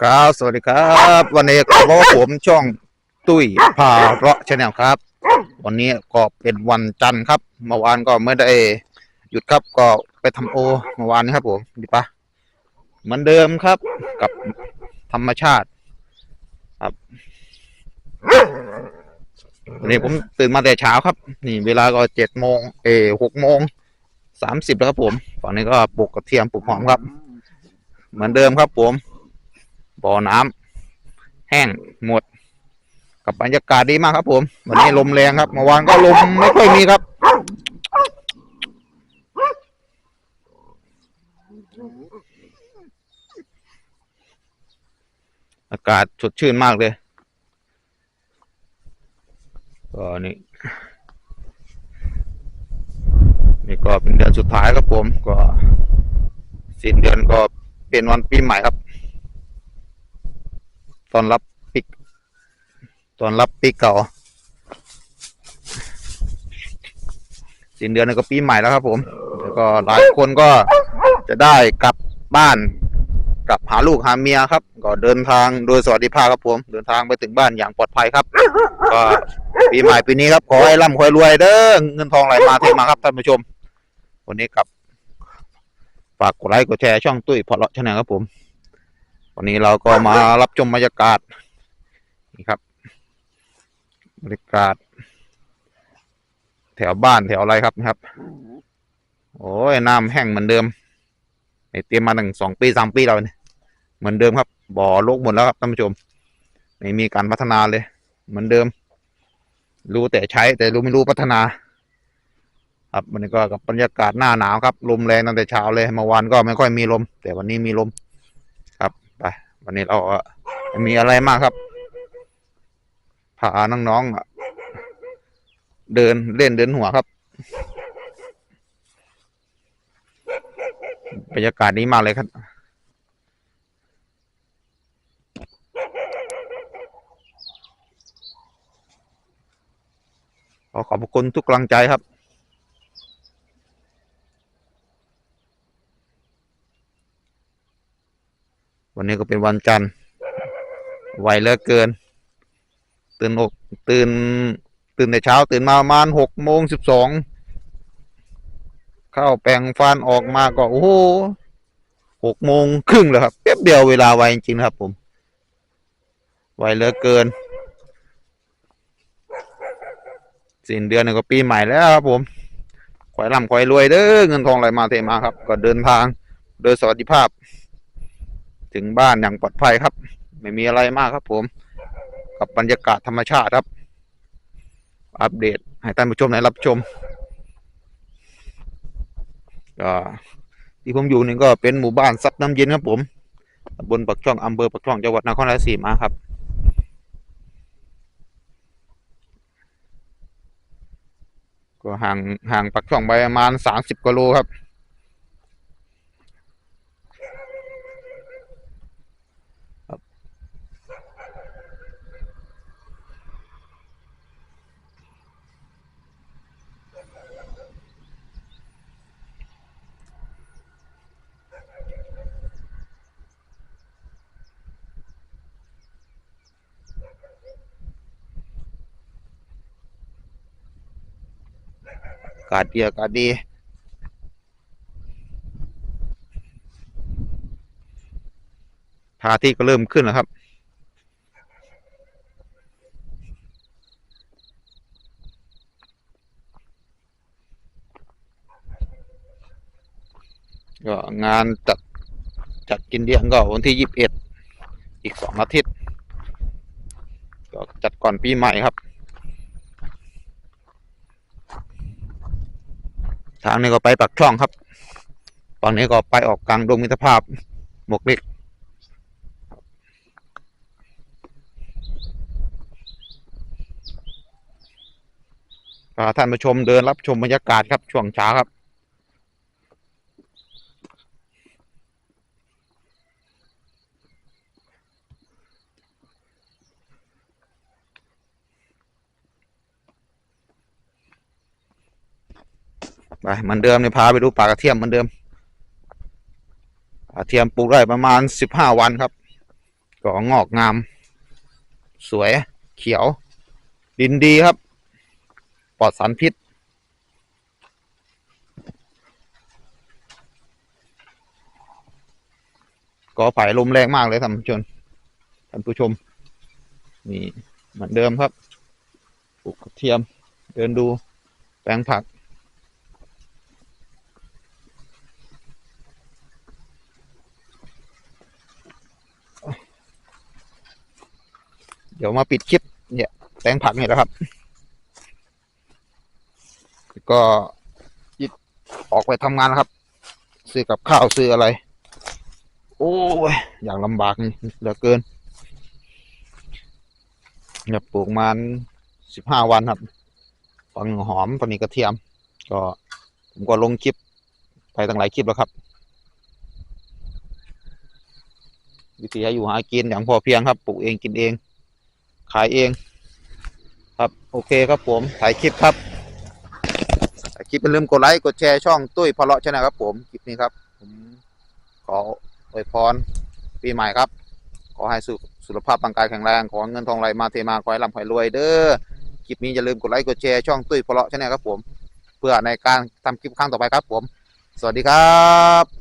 ครับ สวัสดีครับ วันนี้ก็พบกับผมช่องตุ้ยพาเราะชาแนลครับ วันนี้ก็เป็นวันจันทร์ครับเมื่อวานก็ไม่ได้หยุดครับก็ไปทำโอเมื่อวานนี้ครับผมดีปะเหมือนเดิมครับกับธรรมชาติ ครับวันนี้ผมตื่นมาแต่เช้าครับ นี่ เวลาก็เจ็ดโมงเอหกโมงสามสิบแล้วครับผมฝั่งนี้ก็ปลูกกระเทียมปลูกหอมครับ เหมือนเดิมครับผม บ่อน้ำแห้งหมด กับบรรยากาศดีมากครับ ผม วันนี้ลมแรงครับเมื่อวานก็ลมไม่ค่อยมีครับอากาศสดชื่นมากเลยก็นี่นี่ก็เป็นเดือนสุดท้ายครับผม ก็สิ้นเดือนก็ เป็นวันปีใหม่ครับ ตอนรับปิกตอนรับปีเก่าสิ้นเดือนก็ปีใหม่แล้วครับ ผมแล้วก็หลายคนก็จะได้กลับบ้าน กลับหาลูกหาเมียครับ ก็เดินทางโดยสวัสดิภาพครับผม เดินทางไปถึงบ้านอย่างปลอดภัยครับ ก็ปีใหม่ปีนี้ครับขอให้ร่ำขอให้รวยเด้อเงินทองไหลมาเทมาครับท่านผู้ชม วันนี้กลับ ฝากกดไลค์กดแชร์ช่องตุ้ยพอเลาะชาแนลครับผม วันนี้เราก็มารับชมบรรยากาศนี่ครับบรรยากาศ แถวบ้านแถวอะไรครับนะครับ โอ้ยน้ำแห้งเหมือนเดิมไอเตรียมมาหนึ่งสองปีสามปีแล้วเนี่ยเหมือนเดิมครับ บ่อโลกหมดแล้วครับท่านผู้ชม ไม่มีการพัฒนาเลย เหมือนเดิม รู้แต่ใช้แต่รู้ไม่รู้พัฒนา ครับวันนี้ก็กับบรรยากาศหน้าหนาวครับลมแรงตั้งแต่เช้าเลยเมื่อวานก็ไม่ค่อยมีลม แต่วันนี้มีลม ครับไปวันนี้เราก็ไม่มีอะไรมากครับพาน้องๆอะเดินเล่นเดินหัวครับบรรยากาศนี้มากเลยครับขอขอบคุณทุกกำลังใจครับ วันนี้ก็เป็นวันจันทร์ไวเหลือเกิน ตื่นอกตื่น ตื่นแต่เช้าตื่นมาประมาณหกโมงสิบสองเข้าแปรงฟันออกมาก็โอ้โหหกโมงครึ่งแล้วครับแป๊บเดียวเวลาไวจริงครับ ผม ไวเหลือเกินสิ้นเดือนนี่ก็ปีใหม่แล้วครับผมขอให้ร่ำขอให้รวยเด้อเงินทองไหลมาเทมาครับ ก็เดินทางโดยสวัสดิภาพ ถึงบ้านอย่างปลอดภัยครับ ไม่มีอะไรมากครับ ผม กับบรรยากาศธรรมชาติครับ อัปเดตให้ท่านผู้ชมได้รับชมก็ที่ผมอยู่นี่ก็เป็นหมู่บ้านซับน้ำเย็นครับ ผมตำบนปักช่องอำเภอปักช่องจังหวัดนครราชสีมาครับก็ห่างห่างปักช่องไปประมาณสามสิบกิโลครับากาศดีอากาศดีพาทิตย์ก็เริ่มขึ้นแล้วครับ ก็งานจัดจัดกินเลี้ยงก็วันที่ยี่สิบเอ็ดอีกสองอาทิตย์ ก็จัดก่อนปีใหม่ครับ ทางนี้ก็ไปปักช่องครับฝั่งนี้ก็ไปออกกลางดงมิตรภาพหมวกเล็กพาท่านผู้ชมเดินรับชมบรรยากาศครับช่วงเช้าครับ ไปเหมือนเดิมเนี่ยพาไปดูปลากระเทียมเหมือนเดิมกระเทียมปลูกได้ประมาณสิบห้าวันครับก็งอกงาม สวยเขียว ดินดีครับ ปลอดสารพิษ ก็ไผ่ลมแรงมากเลยท่านผู้ชมท่านผู้ชม นี่เหมือนเดิมครับปลูกกระเทียม เดินดูแปลงผัก เดี๋ยวมาปิดคลิปเนี่ยแปลงผักเนี่ยแหละครับ ก็ยิดออกไปทำงานแล้วครับ ซื้อกับข้าวซื้ออะไร โอ้ยอย่างลำบากเหลือเกินเนี่ยปลูกมาสิบห้าวันครับฟังหอมตอนนี้กระเทียม ก็ผมก็ลงคลิปไปตั้งหลายคลิปแล้วครับ วิธีให้อยู่หากินอย่างพอเพียงครับปลูกเองกินเอง ขายเอง ครับโอเคครับผมถ่ายคลิปครับถ่ายคลิปอย่าลืมกดไลค์กดแชร์ช่องตุ้ยพะเลาะชนลครับผมคลิปนี้ครับผมขออวยพรปีใหม่ครับ ขอให้สุสุขภาพร่างกายแข็งแรงขอเงินทองไหลมาเทมาขอให้ร่ำขอให้รวยเด้อคลิปนี้อย่าลืมกดไลค์กดแชร์ช่องตุ้ยพะเลาะชนลครับผม เพื่อในการทำคลิปครั้งต่อไปครับผม สวัสดีครับ